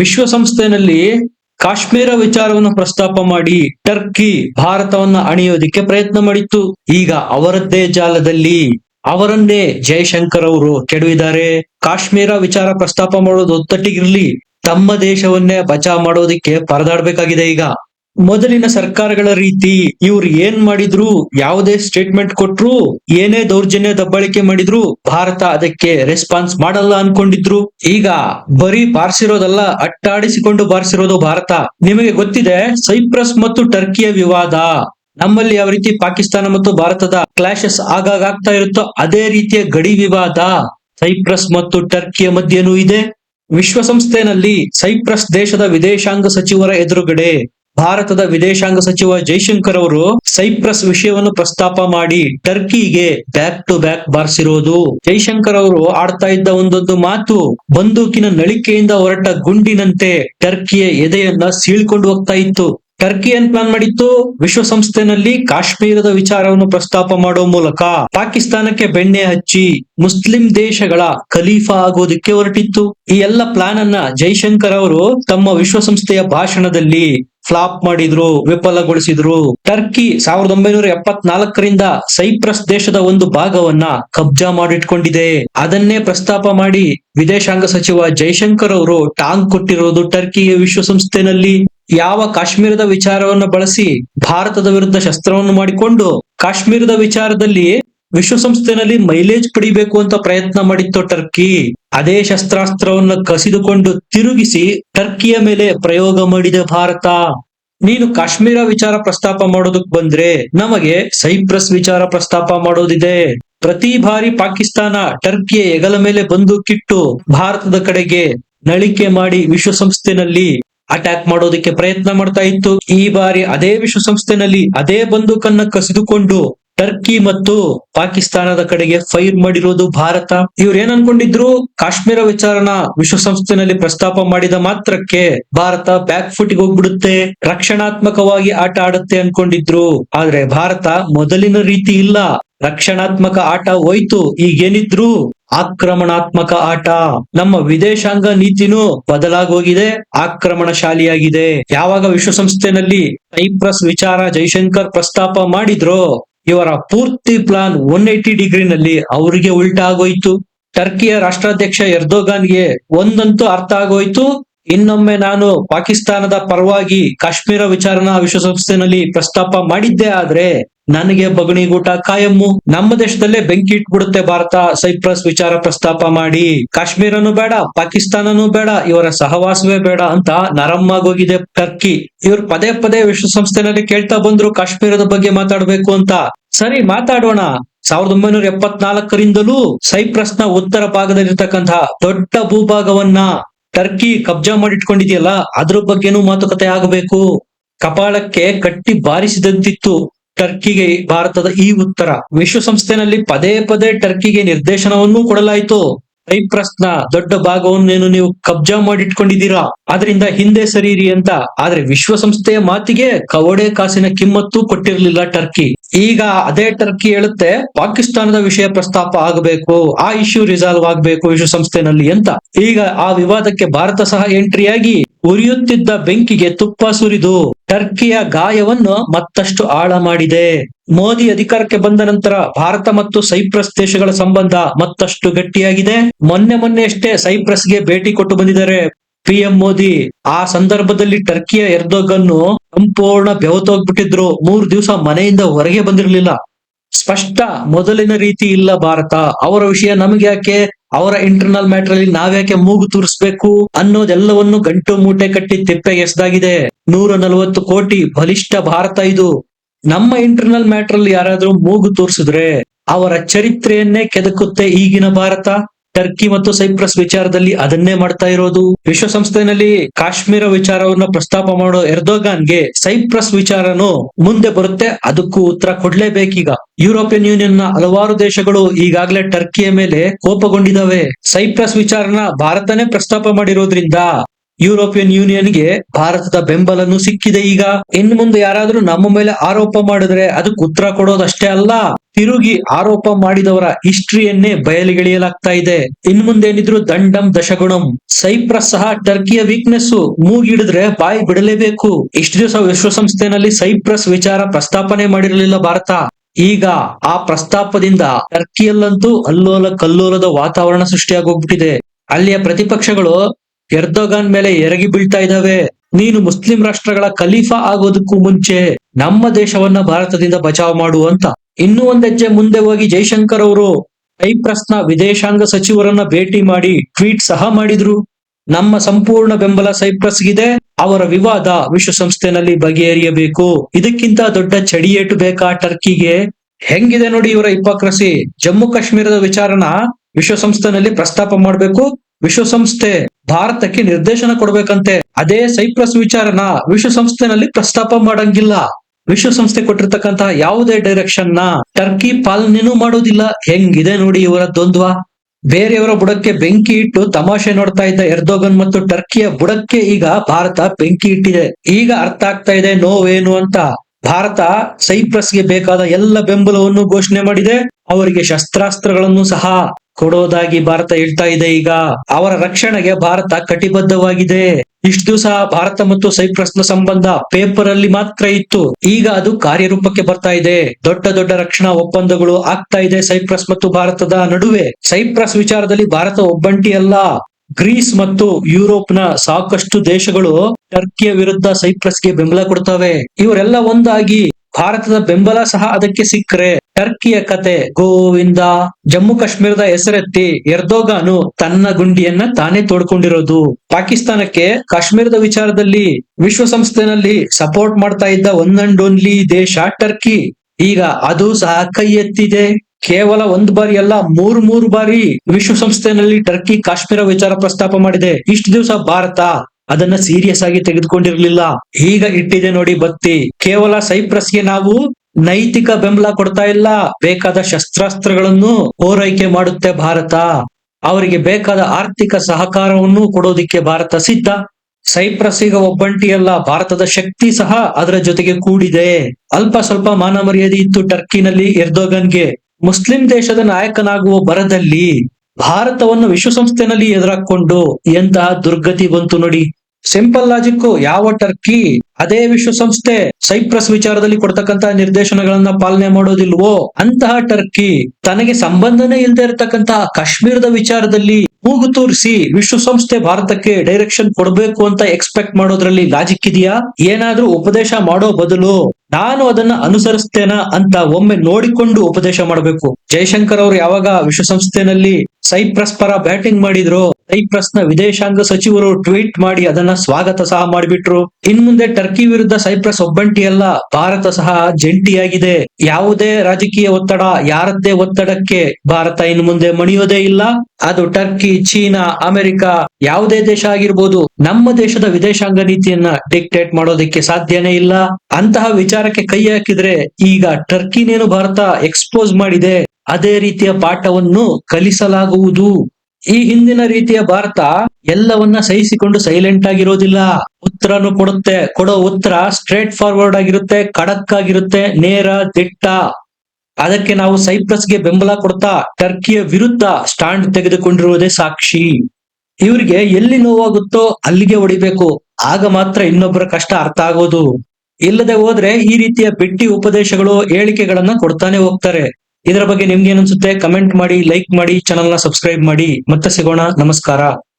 ವಿಶ್ವಸಂಸ್ಥೆನಲ್ಲಿ ಕಾಶ್ಮೀರ ವಿಚಾರವನ್ನು ಪ್ರಸ್ತಾಪ ಮಾಡಿ ಟರ್ಕಿ ಭಾರತವನ್ನ ಅಣಿಯೋದಿಕ್ಕೆ ಪ್ರಯತ್ನ ಮಾಡಿತ್ತು. ಈಗ ಅವರದ್ದೇ ಜಾಲದಲ್ಲಿ ಅವರನ್ನೇ ಜಯಶಂಕರ್ ಅವರು ಕೆಡವಿದ್ದಾರೆ. ಕಾಶ್ಮೀರ ವಿಚಾರ ಪ್ರಸ್ತಾಪ ಮಾಡೋದು ಒತ್ತಟ್ಟಿಗಿರ್ಲಿ. ತಮ್ಮ ದೇಶವನ್ನೇ ಬಚಾವ್ ಮಾಡೋದಿಕ್ಕೆ ಪರದಾಡ್ಬೇಕಾಗಿದೆ ಈಗ. ಮೊದಲಿನ ಸರ್ಕಾರಗಳ ರೀತಿ ಇವ್ರು ಏನ್ ಮಾಡಿದ್ರು, ಯಾವುದೇ ಸ್ಟೇಟ್ಮೆಂಟ್ ಕೊಟ್ರು, ಏನೇ ದೌರ್ಜನ್ಯ ದಬ್ಬಾಳಿಕೆ ಮಾಡಿದ್ರು, ಭಾರತ ಅದಕ್ಕೆ ರೆಸ್ಪಾನ್ಸ್ ಮಾಡಲ್ಲ ಅನ್ಕೊಂಡಿದ್ರು. ಈಗ ಬರೀ ಬಾರಿಸಿರೋದಲ್ಲ, ಅಟ್ಟಾಡಿಸಿಕೊಂಡು ಬಾರಿಸಿರೋದು ಭಾರತ. ನಿಮಗೆ ಗೊತ್ತಿದೆ, ಸೈಪ್ರಸ್ ಮತ್ತು ಟರ್ಕಿಯ ವಿವಾದ. ನಮ್ಮಲ್ಲಿ ಯಾವ ರೀತಿ ಪಾಕಿಸ್ತಾನ ಮತ್ತು ಭಾರತದ ಕ್ಲಾಶಸ್ ಆಗಾಗ ಆಗ್ತಾ ಇರುತ್ತೋ, ಅದೇ ರೀತಿಯ ಗಡಿ ವಿವಾದ ಸೈಪ್ರಸ್ ಮತ್ತು ಟರ್ಕಿಯ ಮಧ್ಯೆನೂ ಇದೆ. ವಿಶ್ವಸಂಸ್ಥೆನಲ್ಲಿ ಸೈಪ್ರಸ್ ದೇಶದ ವಿದೇಶಾಂಗ ಸಚಿವರ ಎದುರುಗಡೆ ಭಾರತದ ವಿದೇಶಾಂಗ ಸಚಿವ ಜೈಶಂಕರ್ ಅವರು ಸೈಪ್ರಸ್ ವಿಷಯವನ್ನು ಪ್ರಸ್ತಾಪ ಮಾಡಿ ಟರ್ಕಿಗೆ ಬ್ಯಾಕ್ ಟು ಬ್ಯಾಕ್ ಬಾರಿಸಿರೋದು. ಜೈಶಂಕರ್ ಅವರು ಆಡ್ತಾ ಇದ್ದ ಒಂದೊಂದು ಮಾತು ಬಂದೂಕಿನ ನಳಿಕೆಯಿಂದ ಹೊರಟ ಗುಂಡಿನಂತೆ ಟರ್ಕಿಯ ಎದೆಯನ್ನ ಸೀಳ್ಕೊಂಡು ಹೋಗ್ತಾ ಇತ್ತು. ಟರ್ಕಿ ಏನ್ ಪ್ಲಾನ್ ಮಾಡಿತ್ತು? ವಿಶ್ವಸಂಸ್ಥೆನಲ್ಲಿ ಕಾಶ್ಮೀರದ ವಿಚಾರವನ್ನು ಪ್ರಸ್ತಾಪ ಮಾಡುವ ಮೂಲಕ ಪಾಕಿಸ್ತಾನಕ್ಕೆ ಬೆಣ್ಣೆ ಹಚ್ಚಿ ಮುಸ್ಲಿಂ ದೇಶಗಳ ಖಲೀಫಾ ಆಗೋದಕ್ಕೆ ಹೊರಟಿತ್ತು. ಈ ಎಲ್ಲ ಪ್ಲಾನ್ ಅನ್ನ ಜೈಶಂಕರ್ ಅವರು ತಮ್ಮ ವಿಶ್ವಸಂಸ್ಥೆಯ ಭಾಷಣದಲ್ಲಿ ಫ್ಲಾಪ್ ಮಾಡಿದ್ರು, ವಿಫಲಗೊಳಿಸಿದ್ರು. ಟರ್ಕಿ ಸಾವಿರದ ಒಂಬೈನೂರ ಎಪ್ಪತ್ನಾಲ್ಕರಿಂದ ಸೈಪ್ರಸ್ ದೇಶದ ಒಂದು ಭಾಗವನ್ನ ಕಬ್ಜಾ ಮಾಡಿಟ್ಕೊಂಡಿದೆ. ಅದನ್ನೇ ಪ್ರಸ್ತಾಪ ಮಾಡಿ ವಿದೇಶಾಂಗ ಸಚಿವ ಜೈಶಂಕರ್ ಅವರು ಟಾಂಗ್ ಕೊಟ್ಟಿರೋದು ಟರ್ಕಿಗೆ ವಿಶ್ವಸಂಸ್ಥೆನಲ್ಲಿ. ಯಾವ ಕಾಶ್ಮೀರದ ವಿಚಾರವನ್ನು ಬಳಸಿ ಭಾರತದ ವಿರುದ್ಧ ಶಸ್ತ್ರವನ್ನು ಮಾಡಿಕೊಂಡು ಕಾಶ್ಮೀರದ ವಿಚಾರದಲ್ಲಿ ವಿಶ್ವಸಂಸ್ಥೆನಲ್ಲಿ ಮೈಲೇಜ್ ಪಡಿಬೇಕು ಅಂತ ಪ್ರಯತ್ನ ಮಾಡಿತ್ತು ಟರ್ಕಿ, ಅದೇ ಶಸ್ತ್ರಾಸ್ತ್ರವನ್ನು ಕಸಿದುಕೊಂಡು ತಿರುಗಿಸಿ ಟರ್ಕಿಯ ಮೇಲೆ ಪ್ರಯೋಗ ಮಾಡಿದ ಭಾರತ. ನೀನು ಕಾಶ್ಮೀರ ವಿಚಾರ ಪ್ರಸ್ತಾಪ ಮಾಡೋದಕ್ ಬಂದ್ರೆ ನಮಗೆ ಸೈಪ್ರಸ್ ವಿಚಾರ ಪ್ರಸ್ತಾಪ ಮಾಡೋದಿದೆ. ಪ್ರತಿ ಬಾರಿ ಪಾಕಿಸ್ತಾನ ಟರ್ಕಿಯ ಹೆಗಲ ಮೇಲೆ ಬಂದೂಕಿಟ್ಟು ಭಾರತದ ಕಡೆಗೆ ನಳಿಕೆ ಮಾಡಿ ವಿಶ್ವಸಂಸ್ಥೆನಲ್ಲಿ ಅಟ್ಯಾಕ್ ಮಾಡೋದಕ್ಕೆ ಪ್ರಯತ್ನ ಮಾಡ್ತಾ ಇತ್ತು. ಈ ಬಾರಿ ಅದೇ ವಿಶ್ವಸಂಸ್ಥೆನಲ್ಲಿ ಅದೇ ಬಂದೂಕನ್ನ ಕಸಿದುಕೊಂಡು ಟರ್ಕಿ ಮತ್ತು ಪಾಕಿಸ್ತಾನದ ಕಡೆಗೆ ಫೈರ್ ಮಾಡಿರೋದು ಭಾರತ. ಇವ್ರು ಏನ್ ಅನ್ಕೊಂಡಿದ್ರು? ಕಾಶ್ಮೀರ ವಿಚಾರನ ವಿಶ್ವಸಂಸ್ಥೆನಲ್ಲಿ ಪ್ರಸ್ತಾಪ ಮಾಡಿದ ಮಾತ್ರಕ್ಕೆ ಭಾರತ ಬ್ಯಾಕ್ ಫುಟ್ ಹೋಗ್ಬಿಡುತ್ತೆ, ರಕ್ಷಣಾತ್ಮಕವಾಗಿ ಆಟ ಆಡುತ್ತೆ ಅನ್ಕೊಂಡಿದ್ರು. ಆದ್ರೆ ಭಾರತ ಮೊದಲಿನ ರೀತಿ ಇಲ್ಲ. ರಕ್ಷಣಾತ್ಮಕ ಆಟ ಹೋಯ್ತು, ಈಗೇನಿದ್ರು? ಆಕ್ರಮಣಾತ್ಮಕ ಆಟ. ನಮ್ಮ ವಿದೇಶಾಂಗ ನೀತಿನೂ ಬದಲಾಗೋಗಿದೆ, ಆಕ್ರಮಣಶಾಲಿಯಾಗಿದೆ. ಯಾವಾಗ ವಿಶ್ವಸಂಸ್ಥೆನಲ್ಲಿ ಸೈಪ್ರಸ್ ವಿಚಾರ ಜೈಶಂಕರ್ ಪ್ರಸ್ತಾಪ ಮಾಡಿದ್ರೋ ಇವರ ಪೂರ್ತಿ ಪ್ಲಾನ್ ಒನ್ ಏಟಿ ಡಿಗ್ರಿನಲ್ಲಿ ಅವರಿಗೆ ಉಲ್ಟಾ ಆಗೋಯ್ತು ಟರ್ಕಿಯ ರಾಷ್ಟ್ರಾಧ್ಯಕ್ಷ ಎರ್ದೋಗಾನ್ಗೆ ಒಂದಂತೂ ಅರ್ಥ ಆಗೋಯ್ತು. ಇನ್ನೊಮ್ಮೆ ನಾನು ಪಾಕಿಸ್ತಾನದ ಪರವಾಗಿ ಕಾಶ್ಮೀರ ವಿಚಾರಣಾ ವಿಶ್ವಸಂಸ್ಥೆನಲ್ಲಿ ಪ್ರಸ್ತಾಪ ಮಾಡಿದ್ದೆ ಆದ್ರೆ ನನಗೆ ಬಗಣಿಗೂಟ ಕಾಯಮ್ಮು. ನಮ್ಮ ದೇಶದಲ್ಲೇ ಬೆಂಕಿ ಇಟ್ಬಿಡುತ್ತೆ ಭಾರತ. ಸೈಪ್ರಸ್ ವಿಚಾರ ಪ್ರಸ್ತಾಪ ಮಾಡಿ. ಕಾಶ್ಮೀರನು ಬೇಡ, ಪಾಕಿಸ್ತಾನನೂ ಬೇಡ, ಇವರ ಸಹವಾಸವೇ ಬೇಡ ಅಂತ ನರಮ್ಮಾಗೋಗಿದೆ ಟರ್ಕಿ. ಇವ್ರು ಪದೇ ಪದೇ ವಿಶ್ವಸಂಸ್ಥೆನಲ್ಲಿ ಕೇಳ್ತಾ ಬಂದ್ರು ಕಾಶ್ಮೀರದ ಬಗ್ಗೆ ಮಾತಾಡ್ಬೇಕು ಅಂತ. ಸರಿ, ಮಾತಾಡೋಣ. ಸಾವಿರದ ಒಂಬೈನೂರ ಎಪ್ಪತ್ನಾಲ್ಕರಿಂದಲೂ ಸೈಪ್ರಸ್ನ ಉತ್ತರ ಭಾಗದಲ್ಲಿರ್ತಕ್ಕಂತಹ ದೊಡ್ಡ ಭೂಭಾಗವನ್ನ ಟರ್ಕಿ ಕಬ್ಜಾ ಮಾಡಿಟ್ಕೊಂಡಿದೆಯಲ್ಲ, ಅದ್ರ ಬಗ್ಗೆನೂ ಮಾತುಕತೆ ಆಗಬೇಕು. ಕಪಾಳಕ್ಕೆ ಕಟ್ಟಿ ಬಾರಿಸಿದಂತಿತ್ತು. ಟರ್ಕಿಗೆ ಭಾರತದ ಈ ಉತ್ತರ. ವಿಶ್ವಸಂಸ್ಥೆನಲ್ಲಿ ಪದೇ ಪದೇ ಟರ್ಕಿಗೆ ನಿರ್ದೇಶನವನ್ನೂ ಕೊಡಲಾಯಿತು. ಸೈಪ್ರಸ್ನ ದೊಡ್ಡ ಭಾಗವನ್ನೇನು ನೀವು ಕಬ್ಜಾ ಮಾಡಿಟ್ಕೊಂಡಿದ್ದೀರಾ? ಅದರಿಂದ ಹಿಂದೆ ಸರಿಯಿರಿ ಅಂತ. ಆದ್ರೆ ವಿಶ್ವಸಂಸ್ಥೆಯ ಮಾತಿಗೆ ಕವಡೆ ಕಾಸಿನ ಕಿಮ್ಮತ್ತು ಕೊಟ್ಟಿರಲಿಲ್ಲ ಟರ್ಕಿ. ಈಗ ಅದೇ ಟರ್ಕಿ ಹೇಳುತ್ತೆ, ಪಾಕಿಸ್ತಾನದ ವಿಷಯ ಪ್ರಸ್ತಾಪ ಆಗಬೇಕು, ಆ ಇಶ್ಯೂ ರಿಸಾಲ್ವ್ ಆಗಬೇಕು ವಿಶ್ವಸಂಸ್ಥೆನಲ್ಲಿ ಅಂತ. ಈಗ ಆ ವಿವಾದಕ್ಕೆ ಭಾರತ ಸಹ ಎಂಟ್ರಿಯಾಗಿ. ಉರಿಯುತ್ತಿದ್ದ ಬೆಂಕಿಗೆ ತುಪ್ಪ ಸುರಿದು ಟರ್ಕಿಯ ಗಾಯವನ್ನು ಮತ್ತಷ್ಟು ಆಳ ಮಾಡಿದೆ. ಮೋದಿ ಅಧಿಕಾರಕ್ಕೆ ಬಂದ ನಂತರ ಭಾರತ ಮತ್ತು ಸೈಪ್ರಸ್ ದೇಶಗಳ ಸಂಬಂಧ ಮತ್ತಷ್ಟು ಗಟ್ಟಿಯಾಗಿದೆ. ಮೊನ್ನೆ ಮೊನ್ನೆಯಷ್ಟೇ ಸೈಪ್ರಸ್ಗೆ ಭೇಟಿ ಕೊಟ್ಟು ಬಂದಿದ್ದಾರೆ. ಪಿಎಂ ಮೋದಿ, ಆ ಸಂದರ್ಭದಲ್ಲಿ ಟರ್ಕಿಯ ಎರ್ದೋಗನ್ನು ಸಂಪೂರ್ಣ ಬೆವತೋಗ್ಬಿಟ್ಟಿದ್ರು. ಮೂರು ದಿವಸ ಮನೆಯಿಂದ ಹೊರಗೆ ಬಂದಿರಲಿಲ್ಲ. ಸ್ಪಷ್ಟ ಮೊದಲಿನ ರೀತಿ ಇಲ್ಲ ಭಾರತ. ಅವರ ವಿಷಯ ನಮ್ಗೆ ಯಾಕೆ ಅವರ ಇಂಟರ್ನಲ್ ಮ್ಯಾಟರ್ ಅಲ್ಲಿ ನಾವ್ಯಾಕೆ ಮೂಗು ತೂರಿಸ್ಬೇಕು ಅನ್ನೋದೆಲ್ಲವನ್ನು ಗಂಟು ಮೂಟೆ ಕಟ್ಟಿ ತಿಪ್ಪೆ ಎಸ್ದಾಗಿದೆ. ನೂರ ನಲವತ್ತು ಕೋಟಿ ಬಲಿಷ್ಠ ಭಾರತ ಇದು. ನಮ್ಮ ಇಂಟರ್ನಲ್ ಮ್ಯಾಟರ್ ಅಲ್ಲಿ ಯಾರಾದ್ರೂ ಮೂಗು ತೋರಿಸಿದ್ರೆ ಅವರ ಚರಿತ್ರೆಯನ್ನೇ ಕೆದಕುತ್ತೆ ಈಗಿನ ಭಾರತ. ಟರ್ಕಿ ಮತ್ತು ಸೈಪ್ರಸ್ ವಿಚಾರದಲ್ಲಿ ಅದನ್ನೇ ಮಾಡ್ತಾ ಇರೋದು. ವಿಶ್ವಸಂಸ್ಥೆನಲ್ಲಿ ಕಾಶ್ಮೀರ ವಿಚಾರವನ್ನ ಪ್ರಸ್ತಾಪ ಮಾಡೋ ಎರ್ದೋಗಾನ್ಗೆ ಸೈಪ್ರಸ್ ವಿಚಾರನು ಮುಂದೆ ಬರುತ್ತೆ, ಅದಕ್ಕೂ ಉತ್ತರ ಕೊಡ್ಲೇಬೇಕೀಗ. ಯುರೋಪಿಯನ್ ಯೂನಿಯನ್ನ ಹಲವಾರು ದೇಶಗಳು ಈಗಾಗಲೇ ಟರ್ಕಿಯ ಮೇಲೆ ಕೋಪಗೊಂಡಿದ್ದಾವೆ. ಸೈಪ್ರಸ್ ವಿಚಾರನ ಭಾರತನೇ ಪ್ರಸ್ತಾಪ ಮಾಡಿರೋದ್ರಿಂದ ಯುರೋಪಿಯನ್ ಯೂನಿಯನ್ಗೆ ಭಾರತದ ಬೆಂಬಲನು ಸಿಕ್ಕಿದೆ ಈಗ. ಇನ್ನು ಮುಂದೆ ಯಾರಾದ್ರೂ ನಮ್ಮ ಮೇಲೆ ಆರೋಪ ಮಾಡಿದ್ರೆ ಅದಕ್ಕೆ ಉತ್ತರ ಕೊಡೋದಷ್ಟೇ ಅಲ್ಲ. ತಿರುಗಿ ಆರೋಪ ಮಾಡಿದವರ ಹಿಸ್ಟ್ರಿಯನ್ನೇ ಬಯಲಿಗೆಳೆಯಲಾಗ್ತಾ ಇದೆ. ಇನ್ ಮುಂದೇನಿದ್ರು ದಂಡಂ ದಶಗುಣಂ. ಸೈಪ್ರಸ್ ಸಹ ಟರ್ಕಿಯ ವೀಕ್ನೆಸ್ ಮೂಗಿಡಿದ್ರೆ ಬಾಯಿ ಬಿಡಲೇಬೇಕು. ಇಷ್ಟು ದಿವಸ ವಿಶ್ವಸಂಸ್ಥೆನಲ್ಲಿ ಸೈಪ್ರಸ್ ವಿಚಾರ ಪ್ರಸ್ತಾಪನೆ ಮಾಡಿರಲಿಲ್ಲ ಭಾರತ. ಈಗ ಆ ಪ್ರಸ್ತಾಪದಿಂದ ಟರ್ಕಿಯಲ್ಲಂತೂ ಅಲ್ಲೋಲ ಕಲ್ಲೋಲದ ವಾತಾವರಣ ಸೃಷ್ಟಿಯಾಗೋಗ್ಬಿಟ್ಟಿದೆ. ಅಲ್ಲಿಯ ಪ್ರತಿಪಕ್ಷಗಳು ಎರ್ದೋಗಾನ್ ಮೇಲೆ ಎರಗಿ ಬೀಳ್ತಾ ಇದ್ದಾವೆ. ನೀನು ಮುಸ್ಲಿಂ ರಾಷ್ಟ್ರಗಳ ಖಲೀಫಾ ಆಗೋದಕ್ಕೂ ಮುಂಚೆ ನಮ್ಮ ದೇಶವನ್ನ ಭಾರತದಿಂದ ಬಚಾವ್ ಮಾಡು ಅಂತ. ಇನ್ನೂ ಒಂದ್ ಹೆಜ್ಜೆ ಮುಂದೆ ಹೋಗಿ ಜೈಶಂಕರ್ ಅವರು ಸೈಪ್ರಸ್ನ ವಿದೇಶಾಂಗ ಸಚಿವರನ್ನ ಭೇಟಿ ಮಾಡಿ ಟ್ವೀಟ್ ಸಹ ಮಾಡಿದ್ರು. ನಮ್ಮ ಸಂಪೂರ್ಣ ಬೆಂಬಲ ಸೈಪ್ರಸ್ಗಿದೆ. ಅವರ ವಿವಾದ ವಿಶ್ವಸಂಸ್ಥೆನಲ್ಲಿ ಬಗೆಹರಿಯಬೇಕು. ಇದಕ್ಕಿಂತ ದೊಡ್ಡ ಚಡಿಯೇಟು ಬೇಕಾ ಟರ್ಕಿಗೆ? ಹೆಂಗಿದೆ ನೋಡಿ ಇವರ ಹಿಪಾಕ್ರಸಿ. ಜಮ್ಮು ಕಾಶ್ಮೀರದ ವಿಚಾರನ ವಿಶ್ವಸಂಸ್ಥೆನಲ್ಲಿ ಪ್ರಸ್ತಾಪ ಮಾಡಬೇಕು. ವಿಶ್ವಸಂಸ್ಥೆ ಭಾರತಕ್ಕೆ ನಿರ್ದೇಶನ ಕೊಡ್ಬೇಕಂತೆ. ಅದೇ ಸೈಪ್ರಸ್ ವಿಚಾರನ ವಿಶ್ವಸಂಸ್ಥೆನಲ್ಲಿ ಪ್ರಸ್ತಾಪ ಮಾಡಂಗಿಲ್ಲ. ವಿಶ್ವಸಂಸ್ಥೆ ಕೊಟ್ಟಿರ್ತಕ್ಕಂತಹ ಯಾವುದೇ ಡೈರೆಕ್ಷನ್ನ ಟರ್ಕಿ ಪಾಲನೆನೂ ಮಾಡೋದಿಲ್ಲ. ಹೆಂಗಿದೆ ನೋಡಿ ಇವರ ದ್ವಂದ್ವ. ಬೇರೆಯವರ ಬುಡಕ್ಕೆ ಬೆಂಕಿ ಇಟ್ಟು ತಮಾಷೆ ನೋಡ್ತಾ ಇದ್ದ ಎರ್ದೋಗನ್ ಮತ್ತು ಟರ್ಕಿಯ ಬುಡಕ್ಕೆ ಈಗ ಭಾರತ ಬೆಂಕಿ ಇಟ್ಟಿದೆ. ಈಗ ಅರ್ಥ ಆಗ್ತಾ ಇದೆ ನೋವೇನು ಅಂತ. ಭಾರತ ಸೈಪ್ರಸ್ಗೆ ಬೇಕಾದ ಎಲ್ಲ ಬೆಂಬಲವನ್ನು ಘೋಷಣೆ ಮಾಡಿದೆ. ಅವರಿಗೆ ಶಸ್ತ್ರಾಸ್ತ್ರಗಳನ್ನು ಸಹ. ಕೊಡೋದಾಗಿ ಭಾರತ ಹೇಳ್ತಾ ಇದೆ, ಈಗ ಅವರ ರಕ್ಷಣೆಗೆ ಭಾರತ ಕಟಿಬದ್ಧವಾಗಿದೆ. ಇಷ್ಟು ದಿವಸ ಭಾರತ ಮತ್ತು ಸೈಪ್ರಸ್ನ ಸಂಬಂಧ ಪೇಪರ್ ಅಲ್ಲಿ ಮಾತ್ರ ಇತ್ತು. ಈಗ ಅದು ಕಾರ್ಯರೂಪಕ್ಕೆ ಬರ್ತಾ ಇದೆ. ದೊಡ್ಡ ದೊಡ್ಡ ರಕ್ಷಣಾ ಒಪ್ಪಂದಗಳು ಆಗ್ತಾ ಇದೆ ಸೈಪ್ರಸ್ ಮತ್ತು ಭಾರತದ ನಡುವೆ. ಸೈಪ್ರಸ್ ವಿಚಾರದಲ್ಲಿ ಭಾರತ ಒಬ್ಬಂಟಿ ಅಲ್ಲ. ಗ್ರೀಸ್ ಮತ್ತು ಯುರೋಪ್ನ ಸಾಕಷ್ಟು ದೇಶಗಳು ಟರ್ಕಿಯ ವಿರುದ್ಧ ಸೈಪ್ರಸ್ಗೆ ಬೆಂಬಲ ಕೊಡ್ತವೆ. ಇವರೆಲ್ಲ ಒಂದಾಗಿ ಭಾರತದ ಬೆಂಬಲ ಸಹ ಅದಕ್ಕೆ ಸಿಕ್ಕರೆ. ಟರ್ಕಿಯ ಕತೆ ಗೋವಿಂದ ಜಮ್ಮು ಕಾಶ್ಮೀರದ ಹೆಸರೆತ್ತಿ ಎರ್ದೋಗಾನು ತನ್ನ ಗುಂಡಿಯನ್ನ ತಾನೇ ತೋಡ್ಕೊಂಡಿರೋದು. ಪಾಕಿಸ್ತಾನಕ್ಕೆ ಕಾಶ್ಮೀರದ ವಿಚಾರದಲ್ಲಿ ವಿಶ್ವಸಂಸ್ಥೆನಲ್ಲಿ ಸಪೋರ್ಟ್ ಮಾಡ್ತಾ ಇದ್ದ ಒನ್ ಓನ್ಲಿ ದೇಶ ಟರ್ಕಿ. ಈಗ ಅದು ಸಹ ಕೈ ಎತ್ತಿದೆ. ಕೇವಲ ಒಂದ್ ಬಾರಿ ಅಲ್ಲ, ಮೂರ್, ಮೂರು ಬಾರಿ ವಿಶ್ವಸಂಸ್ಥೆನಲ್ಲಿ ಟರ್ಕಿ ಕಾಶ್ಮೀರ ವಿಚಾರ ಪ್ರಸ್ತಾಪ ಮಾಡಿದೆ. ಇಷ್ಟು ದಿವಸ ಭಾರತ ಅದನ್ನ ಸೀರಿಯಸ್ ಆಗಿ ತೆಗೆದುಕೊಂಡಿರ್ಲಿಲ್ಲ. ಈಗ ಇಟ್ಟಿದೆ ನೋಡಿ ಬತ್ತಿ. ಕೇವಲ ಸೈಪ್ರಸ್ಗೆ ನಾವು ನೈತಿಕ ಬೆಂಬಲ ಕೊಡ್ತಾ ಇಲ್ಲ. ಬೇಕಾದ ಶಸ್ತ್ರಾಸ್ತ್ರಗಳನ್ನು ಪೂರೈಕೆ ಮಾಡುತ್ತೆ ಭಾರತ. ಅವರಿಗೆ ಬೇಕಾದ ಆರ್ಥಿಕ ಸಹಕಾರವನ್ನು ಕೊಡೋದಿಕ್ಕೆ ಭಾರತ ಸಿದ್ಧ. ಸೈಪ್ರಸ್ ಈಗ ಒಬ್ಬಂಟಿಯಲ್ಲ, ಭಾರತದ ಶಕ್ತಿ ಸಹ ಅದರ ಜೊತೆಗೆ ಕೂಡಿದೆ. ಅಲ್ಪ ಸ್ವಲ್ಪ ಮಾನ ಮರ್ಯಾದೆ ಇತ್ತು ಟರ್ಕಿನಲ್ಲಿ ಎರ್ದೋಗನ್ಗೆ. ಮುಸ್ಲಿಂ ದೇಶದ ನಾಯಕನಾಗುವ ಬರದಲ್ಲಿ ಭಾರತವನ್ನು ವಿಶ್ವಸಂಸ್ಥೆನಲ್ಲಿ ಎದುರಾಕೊಂಡು ಎಂತಹ ದುರ್ಗತಿ ಬಂತು ನೋಡಿ. ಸಿಂಪಲ್ ಲಾಜಿಕ್ ಯಾವ ಟರ್ಕಿ ಅದೇ ವಿಶ್ವಸಂಸ್ಥೆ ಸೈಪ್ರಸ್ ವಿಚಾರದಲ್ಲಿ ಕೊಡ್ತಕ್ಕಂತಹ ನಿರ್ದೇಶನಗಳನ್ನ ಪಾಲನೆ ಮಾಡೋದಿಲ್ವೋ, ಅಂತಹ ಟರ್ಕಿ ತನಗೆ ಸಂಬಂಧನೇ ಇಲ್ಲದೆ ಇರತಕ್ಕಂತಹ ಕಾಶ್ಮೀರದ ವಿಚಾರದಲ್ಲಿ ಮೂಗು ತೋರಿಸಿ ವಿಶ್ವಸಂಸ್ಥೆ ಭಾರತಕ್ಕೆ ಡೈರೆಕ್ಷನ್ ಕೊಡಬೇಕು ಅಂತ ಎಕ್ಸ್ಪೆಕ್ಟ್ ಮಾಡೋದ್ರಲ್ಲಿ ಲಾಜಿಕ್ ಇದೆಯಾ? ಏನಾದ್ರೂ ಉಪದೇಶ ಮಾಡೋ ಬದಲು ನಾನು ಅದನ್ನ ಅನುಸರಿಸ್ತೇನಾ ಅಂತ ಒಮ್ಮೆ ನೋಡಿಕೊಂಡು ಉಪದೇಶ ಮಾಡಬೇಕು. ಜೈಶಂಕರ್ ಅವರು ಯಾವಾಗ ವಿಶ್ವಸಂಸ್ಥೆನಲ್ಲಿ ಸೈಪ್ರಸ್ ಪರ ಬ್ಯಾಟಿಂಗ್ ಮಾಡಿದ್ರು. ಸೈಪ್ರಸ್ನ ವಿದೇಶಾಂಗ ಸಚಿವರು ಟ್ವೀಟ್ ಮಾಡಿ ಅದನ್ನ ಸ್ವಾಗತ ಸಹ ಮಾಡಿಬಿಟ್ರು. ಇನ್ ಮುಂದೆ ಟರ್ಕಿ ವಿರುದ್ಧ ಸೈಪ್ರಸ್ ಒಬ್ಬಂಟಿ ಅಲ್ಲ ಭಾರತ ಸಹ ಜಂಟಿಯಾಗಿದೆ. ಯಾವುದೇ ರಾಜಕೀಯ ಒತ್ತಡ, ಯಾರದ್ದೇ ಒತ್ತಡಕ್ಕೆ ಭಾರತ ಇನ್ ಮುಂದೆ ಮಣಿಯೋದೇ ಇಲ್ಲ. ಅದು ಟರ್ಕಿ, ಚೀನಾ, ಅಮೆರಿಕ ಯಾವುದೇ ದೇಶ ಆಗಿರ್ಬೋದು, ನಮ್ಮ ದೇಶದ ವಿದೇಶಾಂಗ ನೀತಿಯನ್ನ ಡಿಕ್ಟೇಟ್ ಮಾಡೋದಕ್ಕೆ ಸಾಧ್ಯನೇ ಇಲ್ಲ. ಅಂತಹ ವಿಚಾರಕ್ಕೆ ಕೈ ಹಾಕಿದ್ರೆ ಈಗ ಟರ್ಕಿನೇನು ಭಾರತ ಎಕ್ಸ್ಪೋಸ್ ಮಾಡಿದೆ. ಅದೇ ರೀತಿಯ ಪಾಠವನ್ನು ಕಲಿಸಲಾಗುವುದು. ಈ ಹಿಂದಿನ ರೀತಿಯ ಭಾರತ ಎಲ್ಲವನ್ನ ಸಹಿಸಿಕೊಂಡು ಸೈಲೆಂಟ್ ಆಗಿರೋದಿಲ್ಲ. ಉತ್ತರನು ಕೊಡುತ್ತೆ. ಕೊಡೋ ಉತ್ತರ ಸ್ಟ್ರೇಟ್ ಫಾರ್ವರ್ಡ್ ಆಗಿರುತ್ತೆ ಖಡಕ್ ಆಗಿರುತ್ತೆ ನೇರ, ದಿಟ್ಟ. ಅದಕ್ಕೆ ನಾವು ಸೈಪ್ರಸ್ಗೆ ಬೆಂಬಲ ಕೊಡ್ತಾ, ಟರ್ಕಿಯ ವಿರುದ್ಧ ಸ್ಟ್ಯಾಂಡ್ ತೆಗೆದುಕೊಂಡಿರುವುದೇ ಸಾಕ್ಷಿ. ಇವರಿಗೆ ಎಲ್ಲಿ ನೋವಾಗುತ್ತೋ ಅಲ್ಲಿಗೆ ಹೊಡಿಬೇಕು. ಆಗ ಮಾತ್ರ ಇನ್ನೊಬ್ಬರ ಕಷ್ಟ ಅರ್ಥ ಆಗೋದು. ಇಲ್ಲದೆ ಹೋದ್ರೆ ಈ ರೀತಿಯ ಬಿಟ್ಟಿ ಉಪದೇಶಗಳು, ಹೇಳಿಕೆಗಳನ್ನ ಕೊಡ್ತಾನೆ ಹೋಗ್ತಾರೆ. ಇದರ ಬಗ್ಗೆ ನಿಮ್ಗೆ ಅನ್ಸುತ್ತೆ? ಕಮೆಂಟ್ ಮಾಡಿ ಲೈಕ್ ಮಾಡಿ ಚಾನಲ್ನ ಸಬ್ಸ್ಕ್ರೈಬ್ ಮಾಡಿ. ಮತ್ತೆ ಸಿಗೋಣ. ನಮಸ್ಕಾರ.